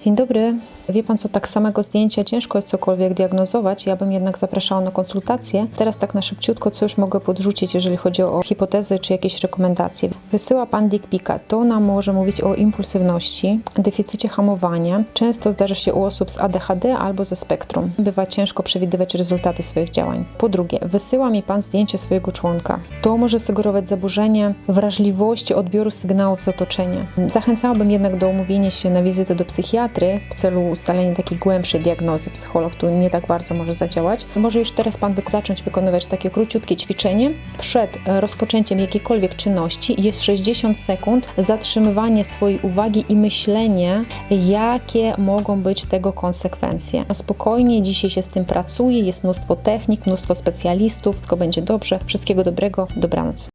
Dzień dobry. Wie pan co, tak samego zdjęcia ciężko jest cokolwiek diagnozować. Ja bym jednak zapraszała na konsultację. Teraz tak na szybciutko, co już mogę podrzucić, jeżeli chodzi o hipotezy czy jakieś rekomendacje. Wysyła pan dick pica. To nam może mówić o impulsywności, deficycie hamowania. Często zdarza się u osób z ADHD albo ze spektrum. Bywa ciężko przewidywać rezultaty swoich działań. Po drugie, wysyła mi pan zdjęcie swojego członka. To może sugerować zaburzenie wrażliwości odbioru sygnałów z otoczenia. Zachęcałabym jednak do umówienia się na wizytę do psychiatry w celu ustalenia takiej głębszej diagnozy. Psycholog tu nie tak bardzo może zadziałać. Może już teraz pan zacząć wykonywać takie króciutkie ćwiczenie. Przed rozpoczęciem jakiejkolwiek czynności jest 60 sekund zatrzymywanie swojej uwagi i myślenie, jakie mogą być tego konsekwencje. A Spokojnie, dzisiaj się z tym pracuje, jest mnóstwo technik, mnóstwo specjalistów, tylko będzie dobrze. Wszystkiego dobrego, dobranoc.